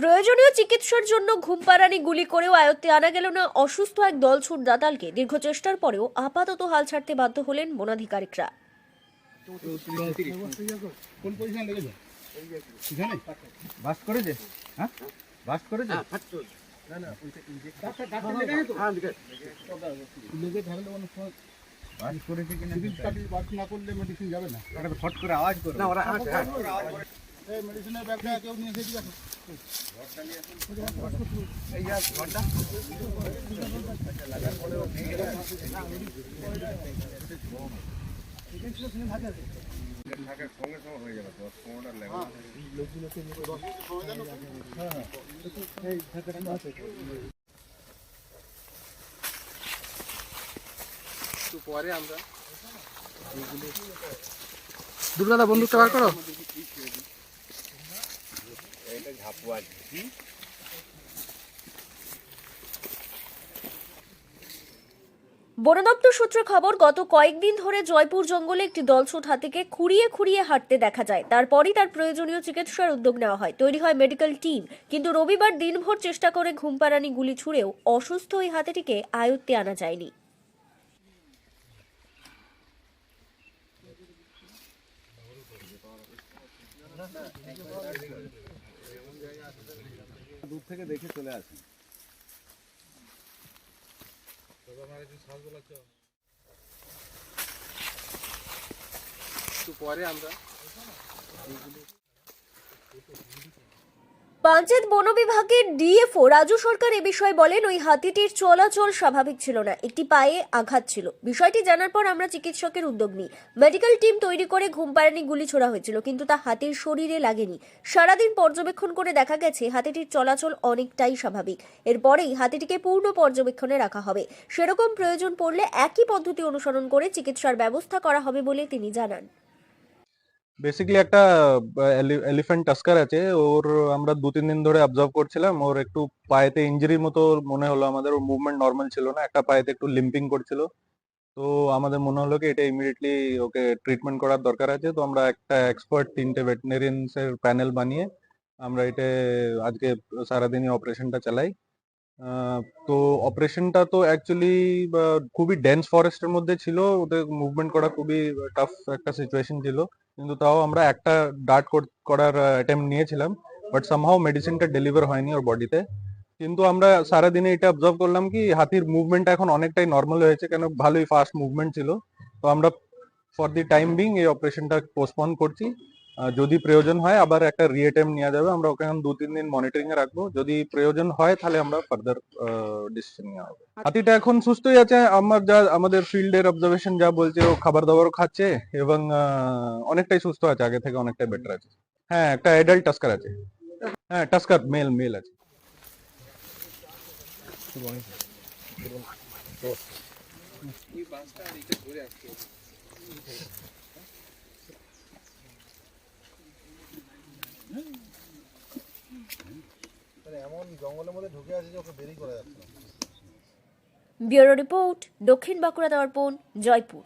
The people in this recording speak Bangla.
প্রয়োজনীয় চিকিৎসার জন্য ঘুমপাড়ানি গুলি করেও আয়ত্তে আনা গেল না অসুস্থ এক দলছুট দাতালকে। দীর্ঘ চেষ্টার পরেও আপাতত হাল ছাড়তে বাধ্য হলেন বনাধিকারিকরা। করেছে? হ্যাঁ? কিনা কাটি বাদ না করলে মেডিসিন যাবে না। ফট করে আওয়াজ করে। না ওরা এই মেডিসিনের ব্যাগটা কেউ নিয়ে এসে দিবে এই যা ঘণ্টা দুর্গাদা বন্দুকটা বার করো। বন দপ্তর সূত্রে খবর, গত কয়েকদিন ধরে জয়পুর জঙ্গলে একটি দলছুট হাতিকে খুঁড়িয়ে খুঁড়িয়ে হাঁটতে দেখা যায়। তারপরই তার প্রয়োজনীয় চিকিৎসার উদ্যোগ নেওয়া হয়। তৈরি হয় মেডিকেল টিম কিন্তু রবিবার দিনভর চেষ্টা করে ঘুমপাড়ানি গুলি ছুড়েও অসুস্থ ওই হাতিটিকে আয়ত্তে আনা যায়নি। দূর থেকে দেখে চলে আসি। একটু পরে আমরা পঞ্চায়েত বন বিভাগের ডিএফও রাজু সরকার এ বিষয়ে বলেন, ওই হাতিটির চলাচল স্বাভাবিক ছিল না, একটি পায়ে আঘাত ছিল। বিষয়টি জানার পর আমরা চিকিৎসকের উদ্যোগ নিই। মেডিকেল টিম তৈরি করে ঘুমপাড়ানি গুলি ছোড়া হয়েছিল, কিন্তু তা হাতির শরীরে লাগেনি। সারাদিন পর্যবেক্ষণ করে দেখা গেছে, হাতিটির চলাচল অনেকটাই স্বাভাবিক। এরপরেই হাতিটিকে পূর্ণ পর্যবেক্ষণে রাখা হবে। সেরকম প্রয়োজন পড়লে একই পদ্ধতি অনুসরণ করে চিকিৎসার ব্যবস্থা করা হবে বলে তিনি জানান। বেসিক্যালি একটা এলিফ্যান্ট টাস্কার আছে। ওর আমরা দু, তিন দিন ধরে অবজার্ভ করছিলাম। ওর একটু পায়েতে ইঞ্জুরির মতো মনে হলো। আমাদের ওর মুভমেন্ট নর্মাল ছিল না। একটা পায়েতে একটু লিম্পিং করছিল। তো আমাদের মনে হলো কি, এটা ইমিডিয়েটলি ওকে ট্রিটমেন্ট করার দরকার আছে। তো আমরা একটা এক্সপার্ট তিনটে ভেটেরিনারিয়ান্স এর প্যানেল বানিয়ে আমরা এটা, আজকে সারাদিনই অপারেশনটা চালাই। তো অপারেশনটা তো অ্যাকচুয়ালি খুবই ডেন্স ফরেস্টের মধ্যে ছিল। ওদের মুভমেন্ট করা খুবই টাফ একটা সিচুয়েশন ছিল। কিন্তু তাও আমরা একটা ডার্ট করার অ্যাটেম্প নিয়েছিলাম বাট সামহাও মেডিসিনটা ডেলিভার হয়নি ওর বডিতে কিন্তু আমরা সারাদিনে এটা অবজার্ভ করলাম কি, হাতির মুভমেন্টটা এখন অনেকটাই নর্মাল হয়েছে, কেন ভালোই ফাস্ট মুভমেন্ট ছিল। তো আমরা ফর দি টাইম বিং এই অপারেশনটা পোস্টপন করছি। যদি প্রয়োজন হয় আবার একটা রিএটেম নেওয়া যাবে আমরা ওকে এখন দু তিন দিন মনিটরিং এ রাখব। যদি প্রয়োজন হয় তাহলে আমরা ফার্দার ডিসিশন নেওয়া হবে। হাতিটা এখন সুস্থই আছে আমার যা আমাদের ফিল্ডের অবজারভেশন যা বলছে ও খাবার দাবারও খাচ্ছে এবং অনেকটাই সুস্থ আছে আগে থেকে অনেকটাই বেটার আছে। হ্যাঁ একটা অ্যাডাল্ট টাস্কার আছে। হ্যাঁ টাস্কার মেল মেল আছে। এই বাসটা আর এটা ধরে আসতে জঙ্গলের মধ্যে ঢুকে আছে যে ওকে করা যাচ্ছে ব্যুরো রিপোর্ট দক্ষিণ বাঁকুড়া দর্পণ জয়পুর।